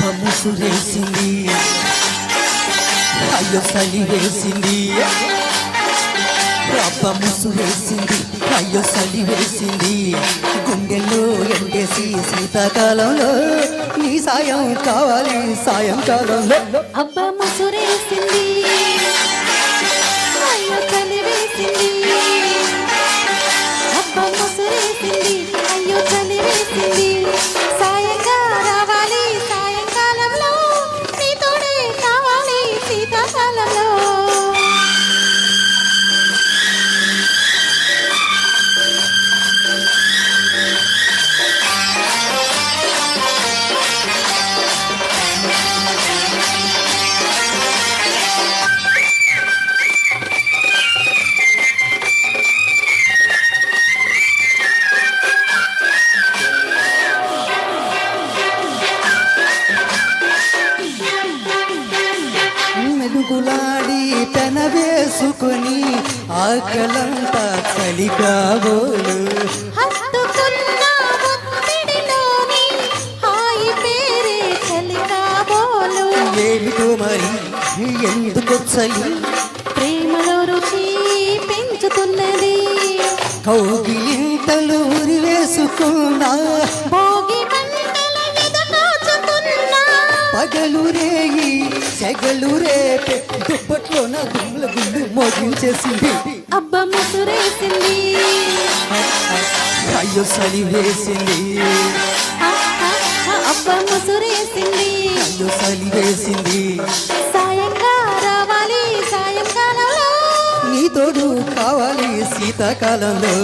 అప్ప ముసురేసింది. అయ్యో సలి వేసింది. అప్ప ముసురేసింది. అయ్యో సలి వేసింది. గుండెల్లో ఎండేసి శీతాకాలంలో నీ సాయం కావాలి సాయంకాలంలో అబ్బా మెదుగులాడి పెన వేసుకొని ఆకలంతా చలి కాబోలు హత్తుకున్న ఒత్తిడిలోని హాయి పేరే చలి కాబోలు ఏమిటో మరి ఎందుకు చలి ప్రేమలో రుచి పెంచుతున్నది. కౌగిలింతలు ఉరి వేసుకున్నా భోగి మంటల మీద కాచుతున్నా పగలు రేయి సెగలు రేపే మోగించేసింది అబ్బ ముసురేసింది. అయ్యో చలి వేసింది. అబ్బ ముసురేసింది. అయ్యో చలి వేసింది. సాయంగా రావాలి సాయంకాలంలో. నీ తోడు కావాలి శీతాకాలంలో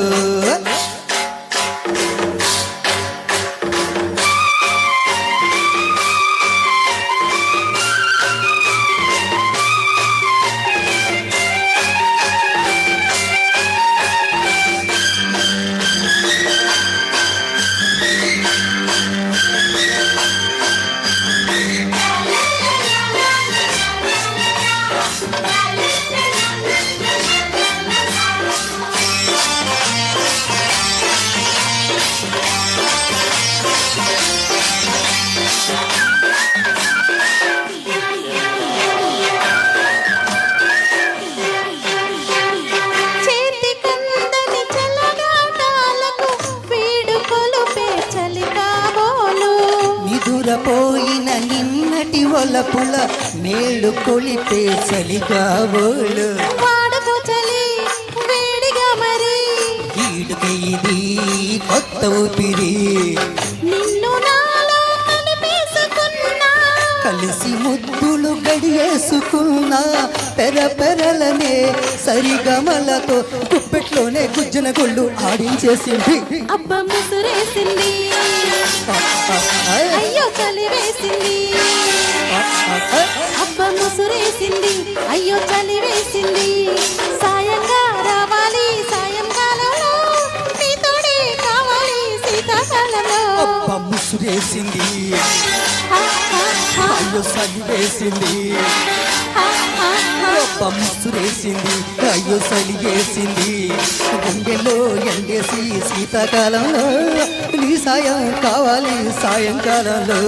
నిన్నటి వలపుల మేలు కొలిపే చలిగాబోలు వాడుకు చలి వేడిగా మరి. ఈడుకి ఇది కొత్త ఊపిరి. నిన్ను నాలో కలిపేసుకున్నా కలిసి ముద్దులు గడియేసుకున్నా. పెర పెరలనే సరిగమలతో గుప్పెట్లోనే గుజ్జన గుళ్ళు ఆడించేసింది. అబ్బ ముసురేసింది. అయ్యో చలి వేసింది. అబ్బ ముసురేసింది అయ్యో చలి వేసింది. సాయంగా రావాలి సాయంకాలంలో నీతోడే కావాలి శీతాకాలంలో. అబ్బ ముసురేసింది ఆ, ఆ, ఆ, అయ్యో సలి వేసింది. ముసురేసింది అయ్యో సలి వేసింది. గుండెలో ఎండేసి శీతాకాలంలో నీ సాయం కావాలి సాయంకాలంలో.